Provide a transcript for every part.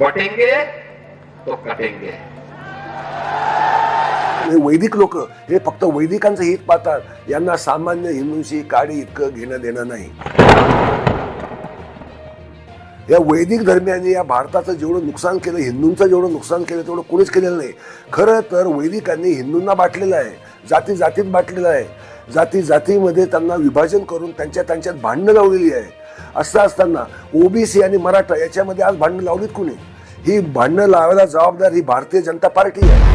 बटेंगे तो कटेंगे हे वैदिक लोक हे फक्त वैदिकांचं हित पाहतात यांना सामान्य हिंदूंशी काळी इतकं घेणं देणं नाही या वैदिक धर्मियांनी या भारताचं जेवढं नुकसान केलं हिंदूंचं जेवढं नुकसान केलं तेवढं कोणीच केलेलं नाही खरं तर वैदिकांनी हिंदूंना बाटलेलं आहे जाती जातीत बाटलेलं आहे जाती जातीमध्ये त्यांना विभाजन करून त्यांच्या त्यांच्यात भांडणं लावलेली आहे. असं असताना ओबीसी आणि मराठा याच्यामध्ये आज भांडणं लावलीत कुणी? ही भांडणं लावायला जबाबदार ही भारतीय जनता पार्टी आहे.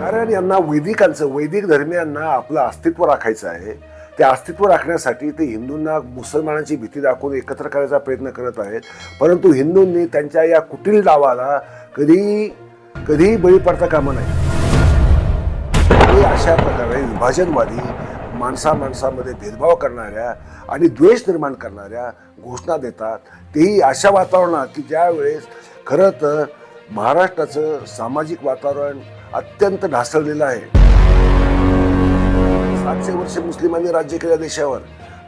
कारण यांना वैदिकांचं वैदिक धर्मियांना आपलं अस्तित्व राखायचं आहे. ते अस्तित्व राखण्यासाठी ते हिंदूंना मुसलमानांची भीती दाखवून एकत्र करायचा प्रयत्न करत आहेत. परंतु हिंदूंनी त्यांच्या या कुटील डावाला कधी कधीही बळी पडता कामा नाही अशा प्रकारे विभाजनवादी माणसा माणसामध्ये भेदभाव करणाऱ्या आणि द्वेष निर्माण करणाऱ्या घोषणा देतात. तेही अशा वातावरणात की ज्यावेळेस खरं तर महाराष्ट्राचं सामाजिक वातावरण अत्यंत ढासळलेलं आहे. सातशे वर्ष मुस्लिमांनी राज्य केल्या देशावर.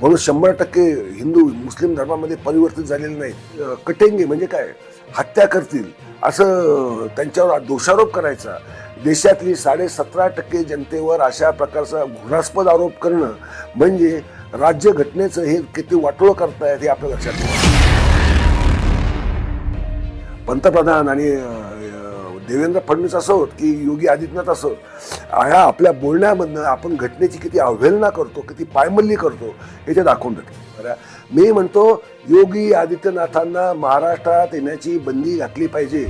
म्हणून शंभर टक्के हिंदू मुस्लिम धर्मामध्ये परिवर्तित झालेले नाहीत. कटेंगे म्हणजे काय? हत्या करतील. असं त्यांच्यावर दोषारोप करायचा. देशातली साडे सतरा टक्के जनतेवर अशा प्रकारचा घृणास्पद आरोप करणं म्हणजे राज्य घटनेचं हे किती वाटोळं करतायत हे आपल्या लक्षात येतं पंतप्रधान आणि देवेंद्र फडणवीस असोत की योगी आदित्यनाथ असोत ह्या आपल्या बोलण्यामधनं आपण घटनेची किती अवहेलना करतो किती पायमल्ली करतो हे ते दाखवून देतो. बरं मी म्हणतो योगी आदित्यनाथांना महाराष्ट्रात येण्याची बंदी घातली पाहिजे.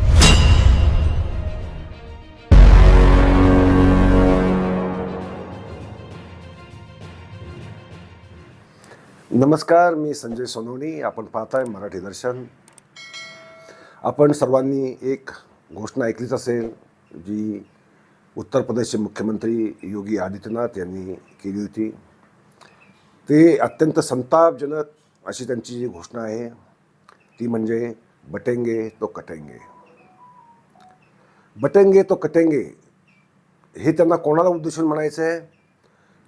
नमस्कार मी संजय सोनवणी. आपण पाहताय मराठी दर्शन. आपण सर्वांनी एक घोषणा ऐकलीच असेल जी उत्तर प्रदेशचे मुख्यमंत्री योगी आदित्यनाथ यांनी केली होती. ते अत्यंत संतापजनक अशी त्यांची जी घोषणा आहे ती म्हणजे बटेंगे तो कटेंगे. बटेंगे तो कटेंगे हे त्यांना कोणाला उद्देशून म्हणायचं आहे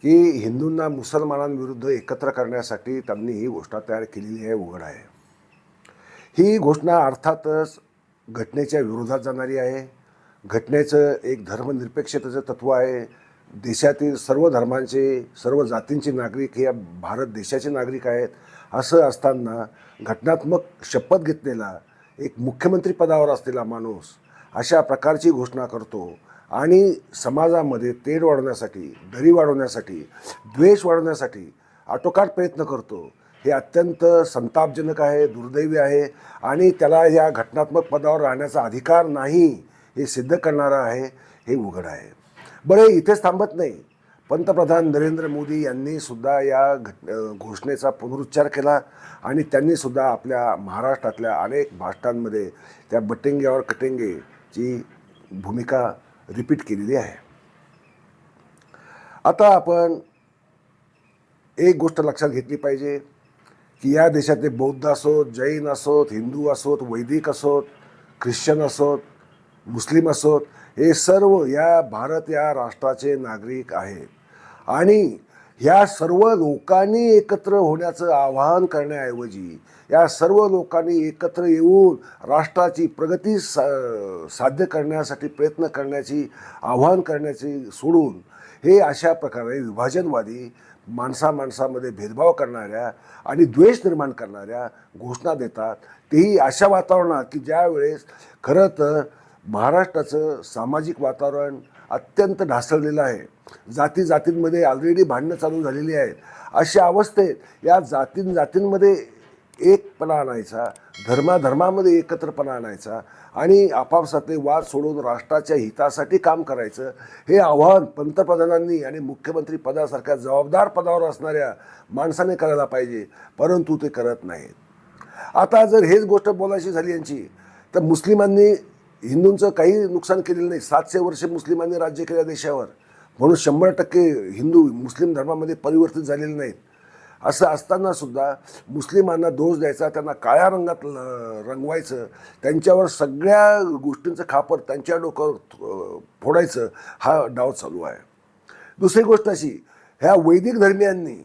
की हिंदूंना मुसलमानांविरुद्ध एकत्र करण्यासाठी त्यांनी ही घोषणा तयार केलेली आहे उघड आहे. ही घोषणा अर्थातच घटनेच्या विरोधात जाणारी आहे. घटनेचं एक धर्मनिरपेक्षतेचं तत्त्व आहे. देशातील सर्व धर्मांचे सर्व जातींचे नागरिक हे भारत देशाचे नागरिक आहेत. असं असताना घटनात्मक शपथ घेतलेला एक मुख्यमंत्री पदावर असलेला माणूस अशा प्रकारची घोषणा करतो. आणि समाजामध्ये तेढ वाढवण्यासाठी दरी वाढवण्यासाठी द्वेष वाढवण्यासाठी आटोकाट प्रयत्न करतो. हे अत्यंत संतापजनक आहे दुर्दैवी आहे आणि त्याला या घटनात्मक पदावर राहण्याचा अधिकार नाही हे सिद्ध करणारं आहे हे उघड आहे. बरं हे इथेच थांबत नाही. पंतप्रधान नरेंद्र मोदी यांनी सुद्धा या घट घोषणेचा पुनरुच्चार केला आणि त्यांनी सुद्धा आपल्या महाराष्ट्रातल्या अनेक भाषणांमध्ये त्या बटेंग्यावर कटिंगेची भूमिका रिपीट केलेली आहे. आता आपण एक गोष्ट लक्षात घेतली पाहिजे की या देशातले बौद्ध असोत जैन असोत हिंदू असोत वैदिक असोत ख्रिश्चन असोत मुस्लिम असोत हे सर्व या भारत या राष्ट्राचे नागरिक आहेत. आणि ह्या सर्व लोकांनी एकत्र होण्याचं आवाहन करण्याऐवजी या सर्व लोकांनी एकत्र येऊन राष्ट्राची प्रगती सा साध्य करण्यासाठी प्रयत्न करण्याची आवाहन करण्याची सोडून हे अशा प्रकारे विभाजनवादी माणसा माणसामध्ये भेदभाव करणाऱ्या आणि द्वेष निर्माण करणाऱ्या घोषणा देतात. तेही अशा वातावरणात की ज्यावेळेस खरं तर महाराष्ट्राचं सामाजिक वातावरण अत्यंत ढासळलेलं आहे. जाती जातींमध्ये ऑलरेडी भांडणं चालू झालेली आहेत. अशा अवस्थेत या जातीं जातींमध्ये एकपणा आणायचा धर्माधर्मामध्ये एकत्रपणा आणायचा आणि आपापसातले वाद सोडून राष्ट्राच्या हितासाठी काम करायचं हे आव्हान पंतप्रधानांनी आणि मुख्यमंत्री पदासारख्या जबाबदार पदावर असणाऱ्या माणसाने करायला पाहिजे परंतु ते करत नाहीत. आता जर हेच गोष्ट बोलायची झाली यांची तर मुस्लिमांनी हिंदूंचं काही नुकसान केलेलं नाही. सातशे वर्ष मुस्लिमांनी राज्य केल्या देशावर. म्हणून शंभर टक्के हिंदू मुस्लिम धर्मामध्ये परिवर्तित झालेले नाहीत. असं असताना सुद्धा मुस्लिमांना दोष द्यायचा त्यांना काळ्या रंगात रंगवायचं त्यांच्यावर सगळ्या गोष्टींचं खापर त्यांच्या डोक्यावर फोडायचं हा डाव चालू आहे. दुसरी गोष्ट अशी ह्या वैदिक धर्मियांनी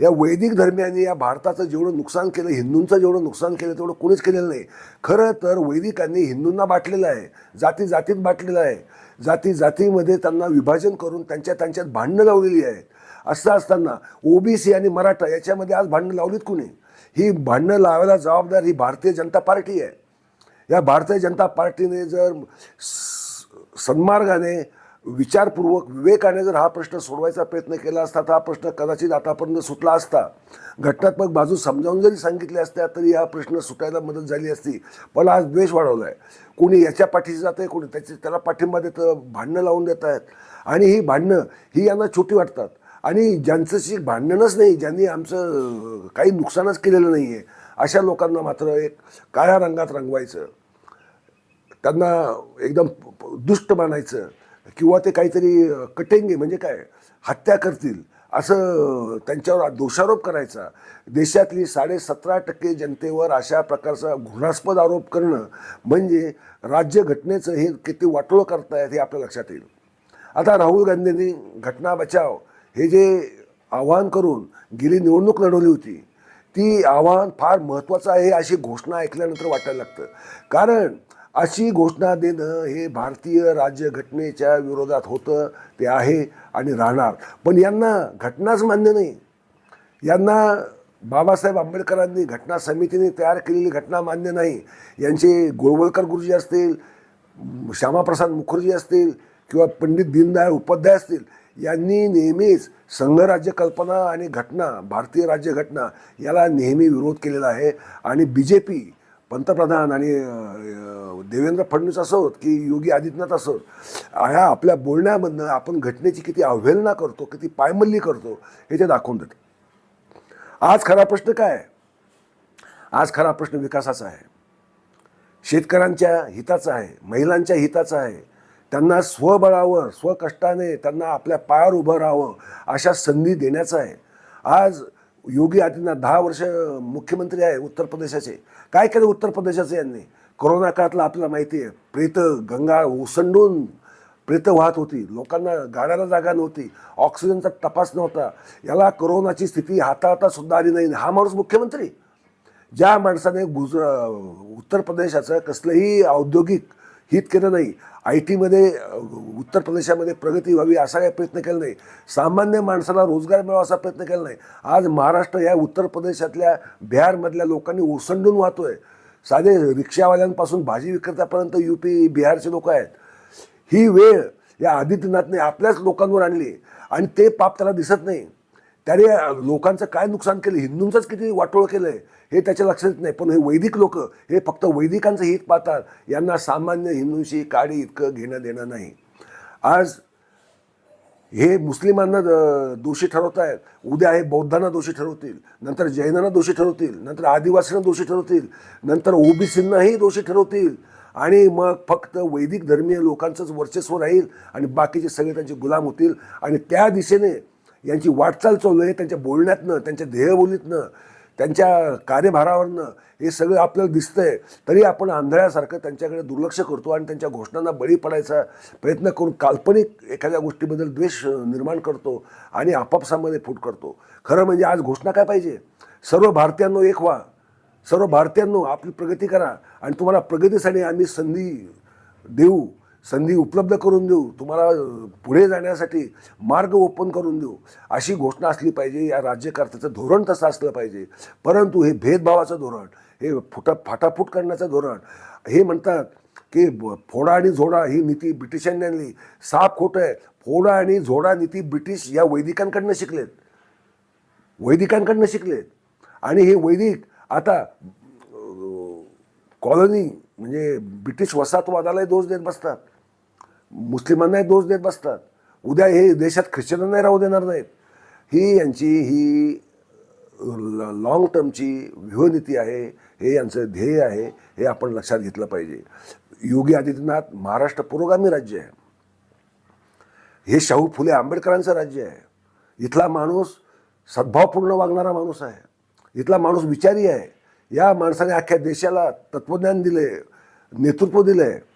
या वैदिक धर्मियांनी या भारताचं जेवढं नुकसान केलं हिंदूंचं जेवढं नुकसान केलं तेवढं कोणीच केलेलं नाही. खरं तर वैदिकांनी हिंदूंना बाटलेलं आहे जाती जातीत बाटलेलं आहे. जाती जातीमध्ये त्यांना विभाजन करून त्यांच्या त्यांच्यात भांडणं लावलेली आहेत. असं असताना ओबीसी आणि मराठा याच्यामध्ये आज भांडणं लावलीत कोणी? ही भांडणं लावायला जबाबदार ही भारतीय जनता पार्टी आहे. या भारतीय जनता पार्टीने जर सन्मार्गाने विचारपूर्वक विवेकाने जर हा प्रश्न सोडवायचा प्रयत्न केला असता तर हा प्रश्न कदाचित आतापर्यंत सुटला असता. घटनात्मक बाजू समजावून जरी सांगितल्या असत्या तरी हा प्रश्न सुटायला मदत झाली असती. पण आज द्वेष वाढवला आहे कोणी याच्या पाठीशी जात आहे कोणी त्याची त्याला पाठिंबा देतं भांडणं लावून देत आहेत. आणि ही भांडणं ही यांना छोटी वाटतात. आणि ज्यांचंशी भांडणच नाही ज्यांनी आमचं काही नुकसानच केलेलं नाही आहे अशा लोकांना मात्र एक काळ्या रंगात रंगवायचं. त्यांना एकदम दुष्ट मानायचं. किंवा ते काहीतरी कटेंगे म्हणजे काय हत्या करतील असं त्यांच्यावर दोषारोप करायचा. देशातली साडेसतरा टक्के जनतेवर अशा प्रकारचा घृणास्पद आरोप करणं म्हणजे राज्यघटनेचं हे किती वाटोळं करतायत हे आपल्या लक्षात येईल. आता राहुल गांधींनी घटना बचाव हे जे आव्हान करून गेली निवडणूक लढवली होती ती आव्हान फार महत्त्वाचं आहे अशी घोषणा ऐकल्यानंतर वाटायला लागतं. कारण अशी घोषणा देणं हे भारतीय राज्यघटनेच्या विरोधात होतं ते आहे आणि राहणार. पण यांना घटनाच मान्य नाही. यांना बाबासाहेब आंबेडकरांनी घटना समितीने तयार केलेली घटना मान्य नाही. यांचे गोळवलकर गुरुजी असतील श्यामाप्रसाद मुखर्जी असतील किंवा पंडित दीनदयाळ उपाध्याय असतील यांनी नेहमीच संघराज्य कल्पना आणि घटना भारतीय राज्यघटना याला नेहमी विरोध केलेला आहे. आणि बी जे पी पंतप्रधान आणि देवेंद्र फडणवीस असोत की योगी आदित्यनाथ असोत ह्या आपल्या बोलण्यामधनं आपण घटनेची किती अवहेलना करतो किती पायमल्ली करतो हे ते दाखवून देते. आज खरा प्रश्न काय? आज खरा प्रश्न विकासाचा आहे. शेतकऱ्यांच्या हिताचा आहे महिलांच्या हिताचा आहे. त्यांना स्वबळावर स्वकष्टाने त्यांना आपल्या पायावर उभं राहावं अशा संधी देण्याचं आहे. आज योगी आदित्यनाथ दहा वर्ष मुख्यमंत्री आहे उत्तर प्रदेशाचे. काय केलं उत्तर प्रदेशाचे यांनी? कोरोना काळातला आपल्याला माहिती आहे प्रेत गंगा ओसंडून प्रेत वाहत होती. लोकांना गाड्याला जागा नव्हती ऑक्सिजनचा तपास नव्हता. याला कोरोनाची स्थिती हाताळता सुद्धा आली नाही. हा माणूस मुख्यमंत्री? ज्या माणसाने गुज उत्तर प्रदेशाचं कसलंही औद्योगिक हित केलं नाही. आय टीमध्ये उत्तर प्रदेशामध्ये प्रगती व्हावी असा काही प्रयत्न केला नाही. सामान्य माणसाला रोजगार मिळावा असा प्रयत्न केला नाही. आज महाराष्ट्र या उत्तर प्रदेशातल्या बिहारमधल्या लोकांनी ओसंडून वाहतोय. साधे रिक्षावाल्यांपासून भाजी विक्रेत्यापर्यंत यू पी बिहारचे लोक आहेत. ही वेळ या आदित्यनाथने आपल्याच लोकांवर आणली. आणि ते पाप त्याला दिसत नाही. त्याने लोकांचं काय नुकसान केलं? हिंदूंचंच किती वाटोळ केलं आहे हे त्याच्या लक्षात येत नाही. पण हे वैदिक लोक हे फक्त वैदिकांचं हित पाहतात. यांना सामान्य हिंदूंशी काळी इतकं घेणं देणं नाही. आज हे मुस्लिमांना द- दोषी ठरवत आहेत उद्या हे बौद्धांना दोषी ठरवतील. नंतर जैनांना दोषी ठरवतील. नंतर आदिवासींना दोषी ठरवतील. नंतर ओबीसींनाही दोषी ठरवतील. आणि मग फक्त वैदिक धर्मीय लोकांचंच वर्चस्व राहील आणि बाकीचे सगळे त्यांचे गुलाम होतील. आणि त्या दिशेने यांची वाटचाल चालू आहे त्यांच्या बोलण्यातनं त्यांच्या ध्येयबोलीतनं त्यांच्या कार्यभारावरनं हे सगळं आपल्याला दिसतंय. तरी आपण आंधळ्यासारखं त्यांच्याकडे दुर्लक्ष करतो आणि त्यांच्या घोषणांना बळी पडायचा प्रयत्न करून काल्पनिक एखाद्या गोष्टीबद्दल द्वेष निर्माण करतो आणि आपापसामध्ये फूट करतो. खरं म्हणजे आज घोषणा काय पाहिजे? सर्व भारतीयांनो एक व्हा. सर्व भारतीयांनो आपली प्रगती करा आणि तुम्हाला प्रगतीसाठी आम्ही संधी देऊ. संधी उपलब्ध करून देऊ तुम्हाला पुढे जाण्यासाठी मार्ग ओपन करून देऊ अशी घोषणा असली पाहिजे या राज्यकर्त्याचं धोरण तसं असलं पाहिजे. परंतु हे भेदभावाचं धोरण हे फुटा फाटाफूट करण्याचं धोरण हे म्हणतात की ब- फोडा आणि झोडा ही नीती ब्रिटिशांनी आणली साफ खोटं आहे. फोडा आणि झोडा नीती ब्रिटिश या वैदिकांकडनं शिकलेत. वैदिकांकडनं शिकलेत. आणि हे वैदिक आता कॉलनी म्हणजे ब्रिटिश वसाहतवादालाही दोष देत बसतात. मुस्लिमांनाही दोष देत बसतात. उद्या हे देशात ख्रिश्चनांनाही राहू देणार नाहीत. ही यांची ही लॉंग टर्मची व्यूहनीती आहे. हे यांचं ध्येय आहे. हे आपण लक्षात घेतलं पाहिजे. योगी आदित्यनाथ महाराष्ट्र पुरोगामी राज्य आहे. हे शाहू फुले आंबेडकरांचं राज्य आहे. इथला माणूस सद्भावपूर्ण वागणारा माणूस आहे. इथला माणूस विचारी आहे. या माणसाने अख्ख्या देशाला तत्त्वज्ञान दिले नेतृत्व दिलं आहे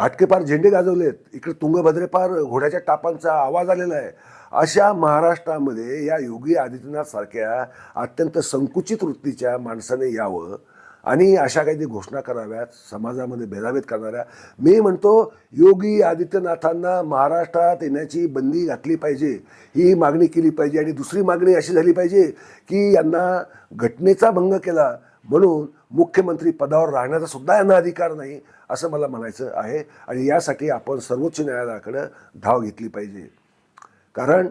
आटकेपार झेंडे गाजवलेत. इकडे तुंगभद्रेपार घोड्याच्या टापांचा आवाज आलेला आहे. अशा महाराष्ट्रामध्ये या योगी आदित्यनाथ सारख्या अत्यंत संकुचित वृत्तीच्या माणसाने यावं आणि अशा काही घोषणा कराव्यात समाजामध्ये भेदाभेद करणाऱ्या. मी म्हणतो योगी आदित्यनाथांना महाराष्ट्रात येण्याची बंदी घातली पाहिजे. ही मागणी केली पाहिजे आणि दुसरी मागणी अशी झाली पाहिजे की यांना घटनेचा भंग केला म्हणून मुख्यमंत्री पदावर राहण्याचा सुद्धा यांना अधिकार नाही. असं मला म्हणायचं आहे. आणि यासाठी आपण सर्वोच्च न्यायालयाकडं धाव घेतली पाहिजे. कारण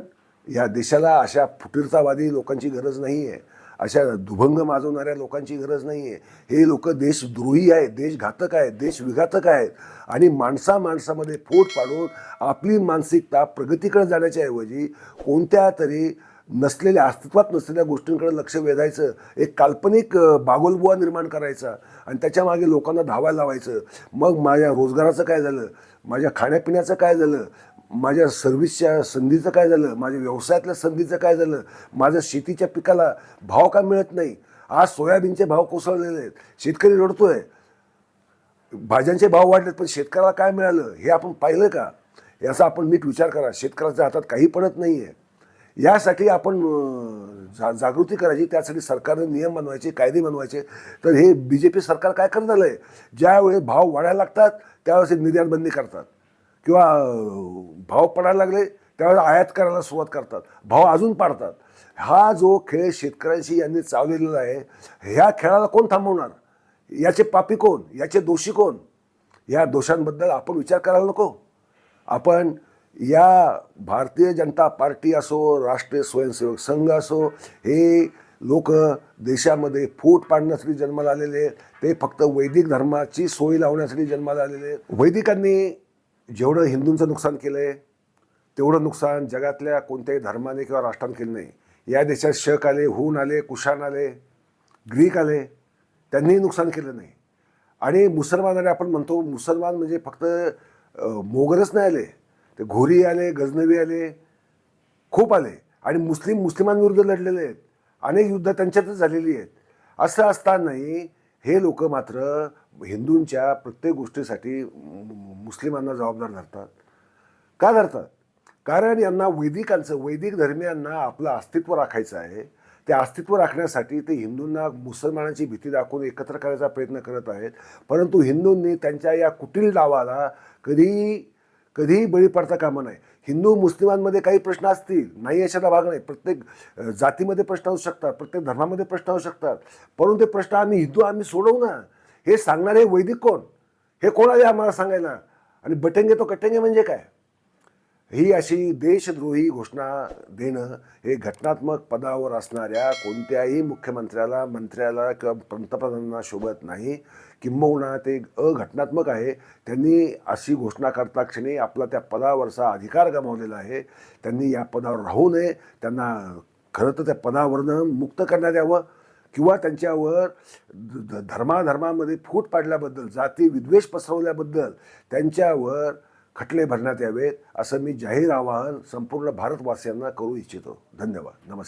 या देशाला अशा फुटीरतावादी लोकांची गरज नाही आहे अशा दुभंग माजवणाऱ्या लोकांची गरज नाही आहे हे लोक देशद्रोही आहेत देशघातक आहेत देशविघातक आहेत. आणि माणसा माणसामध्ये फूट पाडून आपली मानसिकता प्रगतीकडे जाण्याच्या ऐवजी कोणत्या तरी नसलेल्या अस्तित्वात नसलेल्या गोष्टींकडे लक्ष वेधायचं एक काल्पनिक बागोलबुवा निर्माण करायचा आणि त्याच्यामागे लोकांना धावायला लावायचं. मग माझ्या रोजगाराचं काय झालं? माझ्या खाण्यापिण्याचं काय झालं? माझ्या सर्व्हिसच्या संधीचं काय झालं? माझ्या व्यवसायातल्या संधीचं काय झालं? माझ्या शेतीच्या पिकाला भाव का मिळत नाही? आज सोयाबीनचे भाव कोसळलेले आहेत. शेतकरी रडतोय. भाज्यांचे भाव वाढलेत पण शेतकऱ्याला काय मिळालं? हे आपण पाहिलं का? याचा आपण नीट विचार करा. शेतकऱ्याच्या हातात काही पडत नाही आहे यासाठी आपण जा जागृती करायची त्यासाठी सरकारने नियम बनवायचे कायदे बनवायचे. तर हे बी जे पी सरकार काय करत आलं आहे ज्यावेळेस भाव वाढायला लागतात त्यावेळेस हे निर्यात बंदी करतात. किंवा भाव पडायला लागले त्यावेळेस आयात करायला सुरुवात करतात. भाव अजून पाडतात. हा जो खेळ शेतकऱ्यांशी यांनी चावलेला आहे ह्या खेळाला कोण थांबवणार? याचे पापी कोण? याचे दोषी कोण? या दोषांबद्दल आपण विचार करायला नको. आपण या भारतीय जनता पार्टी असो राष्ट्रीय स्वयंसेवक संघ असो हे लोक देशामध्ये फूट पाडण्यासाठी जन्माला आलेले ते फक्त वैदिक धर्माची सोय लावण्यासाठी जन्माला आलेले वैदिकांनी जेवढं हिंदूंचं नुकसान केलं आहे तेवढं नुकसान जगातल्या कोणत्याही धर्माने किंवा राष्ट्राने केलं नाही. या देशात शक आले हून आले कुशाण आले ग्रीक आले त्यांनीही नुकसान केलं नाही. आणि मुसलमानाने आपण म्हणतो मुसलमान म्हणजे फक्त मोगरच नाही आले. ते घोरी आले गजनवी आले खूप आले. आणि मुस्लिम मुस्लिमांविरुद्ध लढलेले आहेत. अनेक युद्ध त्यांच्यातच झालेली आहेत. असं असतानाही हे लोक मात्र हिंदूंच्या प्रत्येक गोष्टीसाठी मुस्लिमांना जबाबदार धरतात. का धरतात? कारण यांना वैदिकांचं वैदिक धर्मियांना आपलं अस्तित्व राखायचं आहे. ते अस्तित्व राखण्यासाठी ते हिंदूंना मुसलमानांची भीती दाखवून एकत्र करायचा प्रयत्न करत आहेत. परंतु हिंदूंनी त्यांच्या या कुटील डावाला कधी कधीही बळी पडता कामा नाही हिंदू मुस्लिमांमध्ये काही प्रश्न असतील नाही अशाचा भाग नाही. प्रत्येक जातीमध्ये प्रश्न असू शकतात प्रत्येक धर्मामध्ये प्रश्न असू शकतात. परंतु ते प्रश्न आम्ही हिंदू आम्ही सोडवू ना. हे सांगणारे वैदिक कोण? हे कोण आले आम्हाला सांगायला? आणि बटेंगे तो कटेंगे म्हणजे काय? ही अशी देशद्रोही घोषणा देणं हे घटनात्मक पदावर असणाऱ्या कोणत्याही मुख्यमंत्र्याला मंत्र्याला किंवा पंतप्रधानांना शोभत नाही किंबहुना ते अघटनात्मक आहे. त्यांनी अशी घोषणा करता क्षणी आपला त्या पदावरचा अधिकार गमावलेला आहे. त्यांनी या पदावर राहू नये. त्यांना खरं तर त्या पदावरनं मुक्त करण्यात यावं किंवा त्यांच्यावर धर्माधर्मामध्ये फूट पाडल्याबद्दल जाती विद्वेष पसरवल्याबद्दल त्यांच्यावर खटले भरण्यात यावेत असं मी जाहीर आवाहन संपूर्ण भारतवासियांना करू इच्छितो. धन्यवाद. नमस्कार.